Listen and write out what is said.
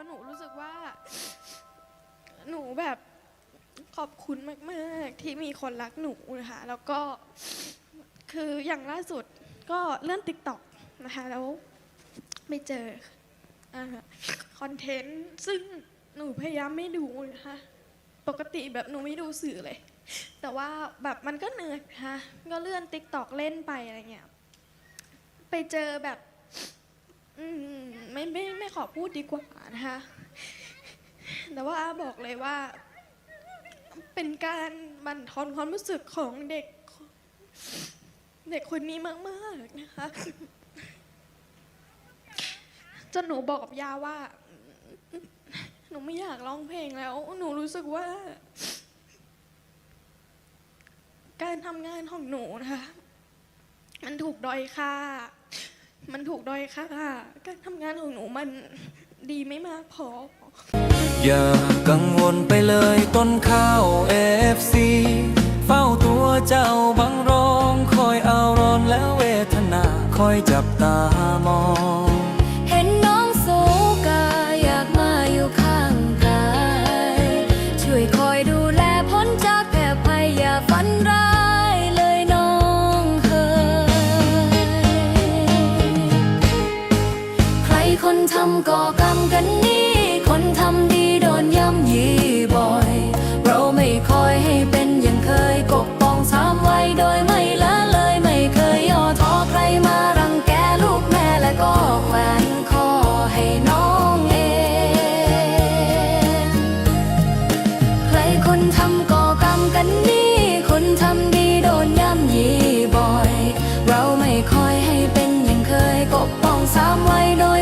ว่าหนูรู้สึกว่า หนูแบบขอบคุณมากๆ ที่มีคนรักหนูนะคะ แล้วก็คืออย่างล่าสุดก็เลื่อนติ๊กต็อกนะคะแล้วไม่เจอคอนเทนต์ซึ่งหนูพยายามไม่ดูนะคะปกติแบบหนูไม่ดูสื่อเลย แต่ว่าแบบมันก็เหนื่อยนะคะก็เลื่อนติ๊กต็อกเล่นไปอะไรเงี้ยไปเจอแบบ อืมไม่ไม่ไม่ขอพูดดีกว่านะคะแต่ว่าบอกเลยว่า เป็นการบั่นทอนความรู้สึกของเด็ก เด็กคนนี้มากๆนะคะจนหนูบอกกับยาว่า หนูไม่อยากร้องเพลงแล้ว หนูรู้สึกว่า การทำงานของหนูนะคะ มันถูกด้อยค่า มันถูกด้อยค่าการทำงานของหนูมันดีไม่มากพอ อย่ากังวลไปเลยต้นข้าวเอฟซีเฝ้าตัวเจ้าบังรองคอยเอาร้อนแล้วเวทนาคอยจับตามอง เห็นน้องโศกาอยากมาอยู่ข้างกาย ช่วยคอยดูแลพ้นจากแผลภัยอย่าฝันร้ายเลย คนทำก่อกรรมกันนี่คนทำดีโดนย่ำยีบ่อย เราไม่คอยให้เป็นอย่างเคยกบปองสามไว้โดยไม่ละเลยไม่เคยย่อท้อใครมารังแกลูกแม่และก็แขวนคอให้น้องเอง ใครคนทำก่อกรรมกันนี่คนทำดีโดนย่ำยีบ่อย เราไม่คอยให้เป็นอย่างเคยกบปองสามไว้โดย